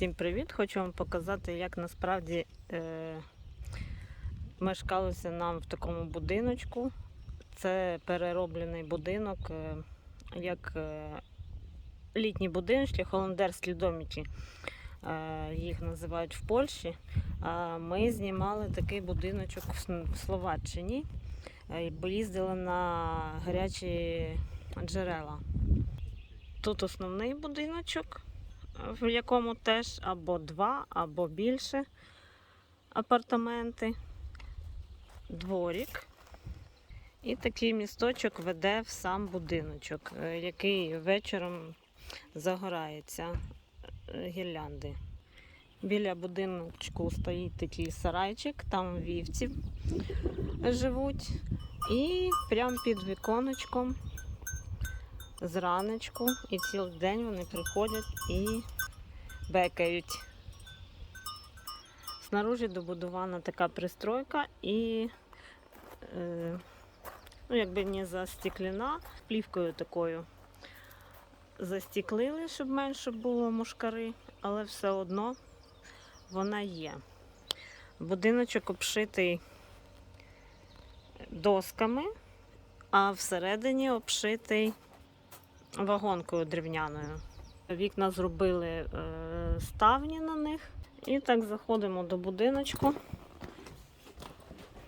Всім привіт! Хочу вам показати, як насправді е, мешкалося нам в такому будиночку. Це перероблений будинок, е, як е, літні будиночки, холандерські домики. Е, їх називають в Польщі. А ми знімали такий будиночок в Словаччині, е, бо їздили на гарячі джерела. Тут основний будиночок в якому теж або два, або більше апартаменти, дворік. І такий місточок веде в сам будиночок, е, який вечором загорається е, гірлянди. Біля будиночку стоїть такий сарайчик, там вівці живуть. І прямо під віконечком зранечку і цілий день вони приходять і бекають. Снаружи добудована така пристройка і е, ну, якби не застеклена, плівкою такою застіклили, щоб менше було мушкари, але все одно вона є. Будиночок обшитий досками, а всередині обшитий вагонкою дерев'яною. Вікна зробили е, ставні на них. І так заходимо до будиночку.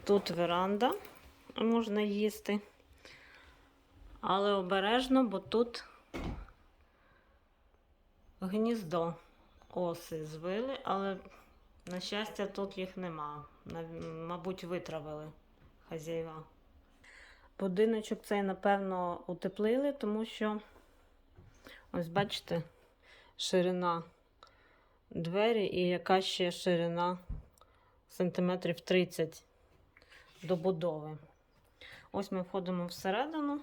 Тут веранда, можна їсти. Але обережно, бо тут гніздо оси звили, але, на щастя, тут їх нема. Мабуть, витравили хазяїва. Будиночок цей, напевно, утеплили, тому що, ось бачите, ширина двері і яка ще ширина сантиметрів 30 до будови. Ось ми входимо всередину.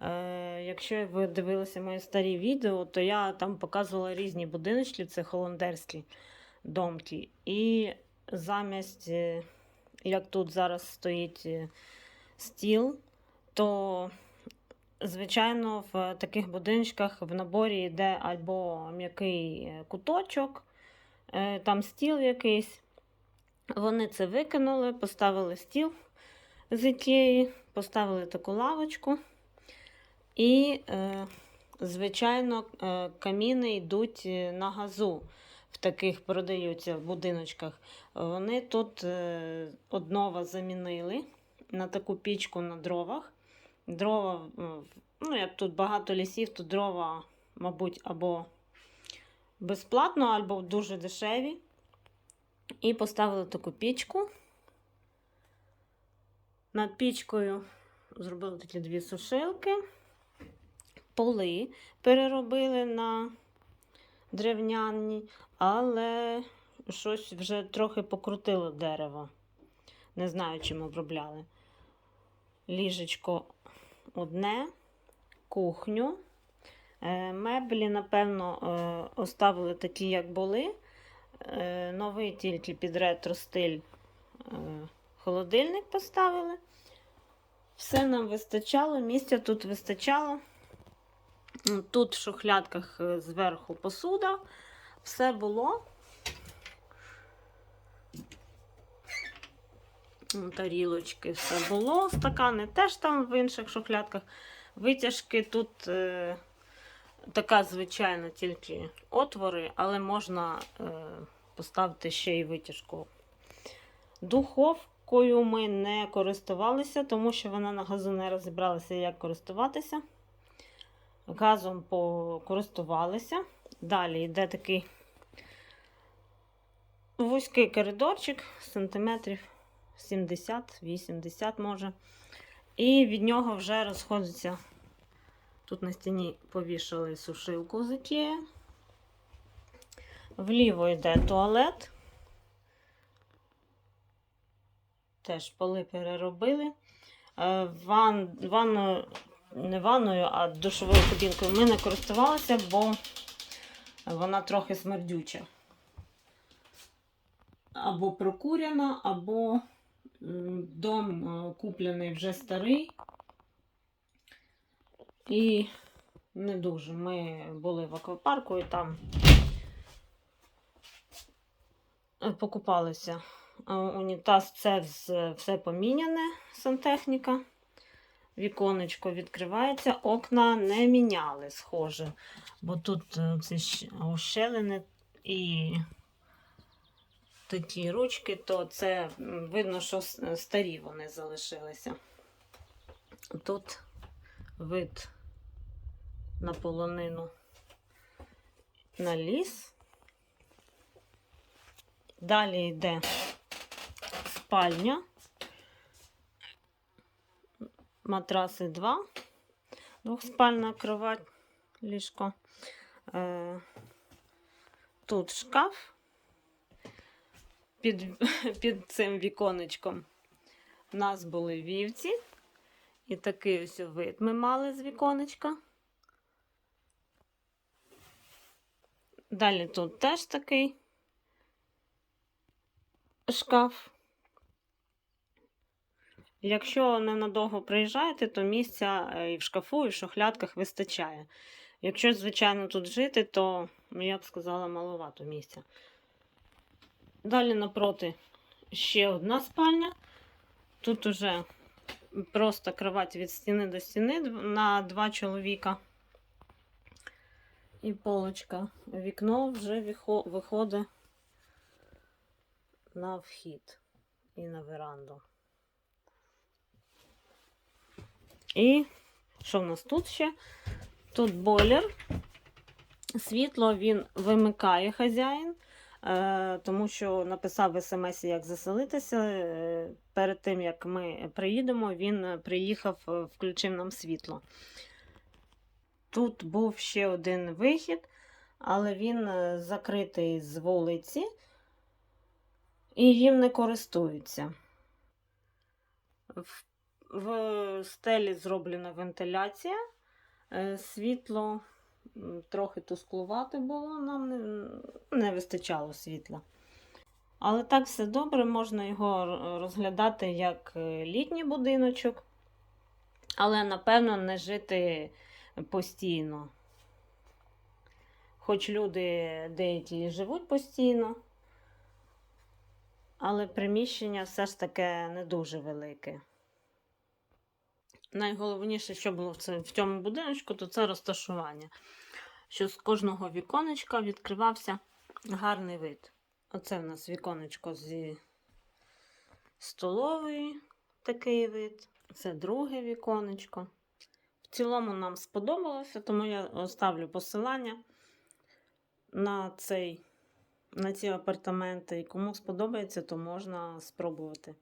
Е, якщо ви дивилися мої старі відео, то я там показувала різні будиночки, це холандерські домки. І замість, е, як тут зараз стоїть е, стіл, то Звичайно, в таких будиночках в наборі йде або м'який е, куточок, е, там стіл якийсь. Вони це викинули, поставили стіл з ікеї, поставили таку лавочку. І, е, звичайно, каміни йдуть на газу. В таких продаються в будиночках. Вони тут однова замінили на таку пічку на дровах. Дрова, ну, як тут багато лісів, то дрова, мабуть, або безплатно, або дуже дешеві. І поставили таку пічку. Над пічкою зробили такі дві сушилки. Поли переробили на древняні, але щось вже трохи покрутило дерево. Не знаю, чим обробляли. Ліжечко одне, кухню. Е, Меблі, напевно, е, оставили такі, як були. Е, Новий тільки під ретро стиль холодильник поставили. Все нам вистачало, місця тут вистачало. Тут в шухлядках зверху посуда. Все було. Тарілочки все було. Стакани теж там в інших шухлядках. Витяжки тут е, така звичайна, тільки отвори, але можна е, поставити ще й витяжку. Духовкою ми не користувалися, тому що вона на газу не розібралася, як користуватися. Газом покористувалися. Далі йде такий вузький коридорчик, сантиметрів 70-80 може. І від нього вже розходиться. Тут на стіні повішали сушилку з Ікея. Вліво йде туалет. Теж поли переробили. Е, Ван, ванною, не ванною, а душовою кабінкою ми не користувалися, бо вона трохи смердюча. Або прокурена, або дом куплений вже старий. І не дуже. Ми були в аквапарку і там покупалися. Унітаз це все поміняне, сантехніка. Віконечко відкривається, окна не міняли, схоже. Бо тут е, ці ущелини і такі ручки, то це видно, що старі вони залишилися. Тут вид на полонину на ліс. Далі йде спальня. Матраси 2. Двохспальна кровать, ліжко. Е, тут шкаф під, під цим віконечком. У нас були вівці. І такий ось вид ми мали з віконечка. Далі тут теж такий шкаф. Якщо ненадовго приїжджаєте, то місця е, і в шкафу, і в шухлядках вистачає. Якщо, звичайно, тут жити, то, ну, я б сказала, маловато місця. Далі напроти ще одна спальня. Тут уже просто кровать від стіни до стіни на два чоловіка. І полочка. Вікно вже виходить на вхід і на веранду. І що в нас тут ще? Тут бойлер. Світло він вимикає хазяїн, тому що написав в смс, як заселитися. Е, перед тим, як ми приїдемо, він е, приїхав, е, включив нам світло. Тут був ще один вихід, але він е, закритий з вулиці і їм не користуються. В, в стелі зроблена вентиляція. Е, Світло трохи тусклувати було, нам не, вистачало світла. Але так все добре, можна його розглядати як е, літній будиночок, але напевно не жити постійно. Хоч люди деякі живуть постійно, але приміщення все ж таки не дуже велике. Найголовніше, що було в цьому будиночку, то це розташування. Що з кожного віконечка відкривався гарний вид. Оце в нас віконечко зі столової, такий вид. Це друге віконечко. В цілому нам сподобалося, тому я оставлю посилання на, цей, на ці апартаменти. І кому сподобається, то можна спробувати.